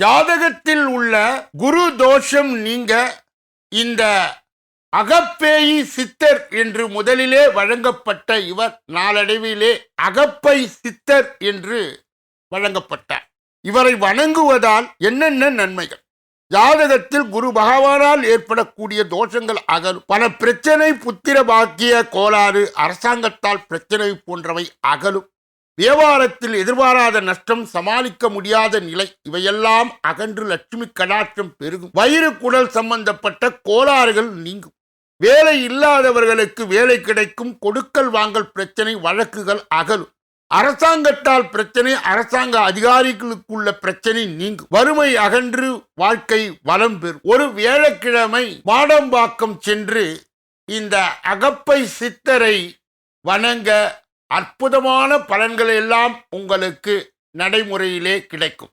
ஜாதகத்தில் உள்ள குரு தோஷம் நீங்க இந்த அகப்பேயி சித்தர் என்று முதலிலே வழங்கப்பட்ட இவர் நாளடைவிலே அகப்பை சித்தர் என்று வழங்கப்பட்டார். இவரை வணங்குவதால் என்னென்ன நன்மைகள்? ஜாதகத்தில் குரு பகவானால் ஏற்படக்கூடிய தோஷங்கள் அகலும் பல பிரச்சனை புத்திர பாக்கிய கோளாறு அரசாங்கத்தால் பிரச்சனை போன்றவை அகலும். வியாபாரத்தில் எதிர்பாராத நஷ்டம் சமாளிக்க முடியாத நிலை இவையெல்லாம் அகன்று லட்சுமி கடாட்சம் பெருகும். வயிறு குடல் சம்பந்தப்பட்ட கோளாறுகள் நீங்கும். வேலை இல்லாதவர்களுக்கு வேலை கிடைக்கும் கொடுக்கல் வாங்கல் பிரச்சனை வழக்குகள் அகலும். அரசாங்கத்தால் பிரச்சனை அரசாங்க அதிகாரிகளுக்குள்ள பிரச்சனை நீங்கும். வறுமை அகன்று வாழ்க்கை வளம் பெறும். ஒரு வியாழக்கிழமை மாடம்பாக்கம் சென்று இந்த அகப்பை சித்தரை வணங்க அற்புதமான பலன்கள் எல்லாம் உங்களுக்கு நடைமுறையிலே கிடைக்கும்.